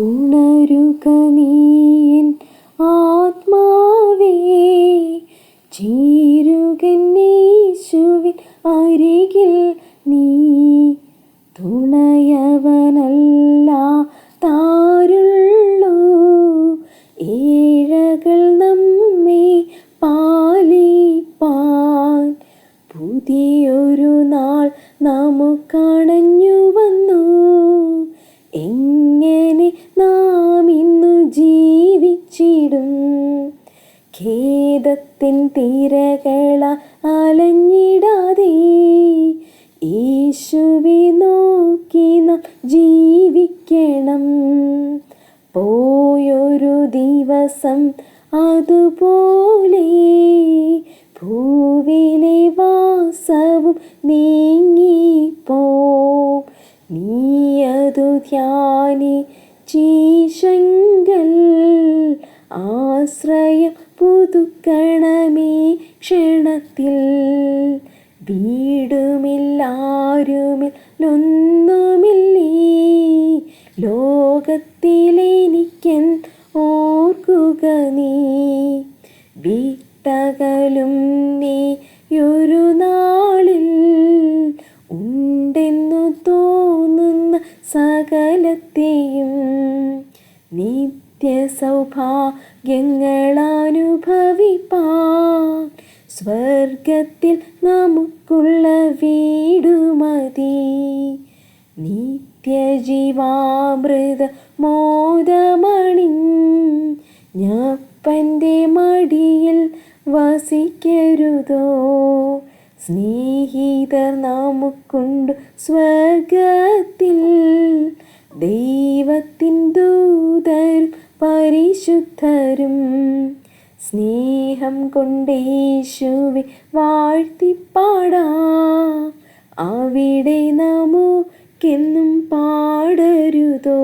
ഉണരുക നീയൻ ആത്മാവേ. ചീരുകന്നീശുവിൻ അരികിൽ നീ. തുണയവനല്ല താരുള്ളൂ. ഏഴകൾ നമ്മെ പാലിപ്പാൻ. പുതിയൊരു നാൾ നമുക്കണഞ്ഞു ഖേദത്തിൻ തീരകേള അലഞ്ഞിടാതെ യേശുവി നോക്കി നാം ജീവിക്കണം. പോയൊരു ദിവസം അതുപോലെ ഭൂവിലെ വാസവും നീങ്ങിപ്പോ. നീയതു ധ്യാനി ചീശങ്കൽ ആശ്രയം പുതുക്കണമേ ക്ഷണത്തിൽ. വീടുമില്ലാരുമില്ലൊന്നുമില്ലേ ലോകത്തിലെനിക്കൻ ഓർക്കുക നീ. വിട്ടകലും ഒരു നാളിൽ ഉണ്ടെന്നു തോന്നുന്ന സകലത്തെയും നിത്യ സൗഭാഗ്യങ്ങളനുഭവിപ്പാ സ്വർഗത്തിൽ നമുക്കുള്ള വീടുമതി. നിത്യജീവാമൃത മോദമണി ഞാപ്പന്റെ മടിയിൽ വസിക്കരുതോ? സ്നേഹിതർ നമുക്കുണ്ട് സ്വർഗത്തിൽ ദൂതരും പരിശുദ്ധരും സ്നേഹം കൊണ്ടേശുവെ വാഴ്ത്തിപ്പാടാ. അവിടെ നമുക്കെന്നും പാടരുതോ.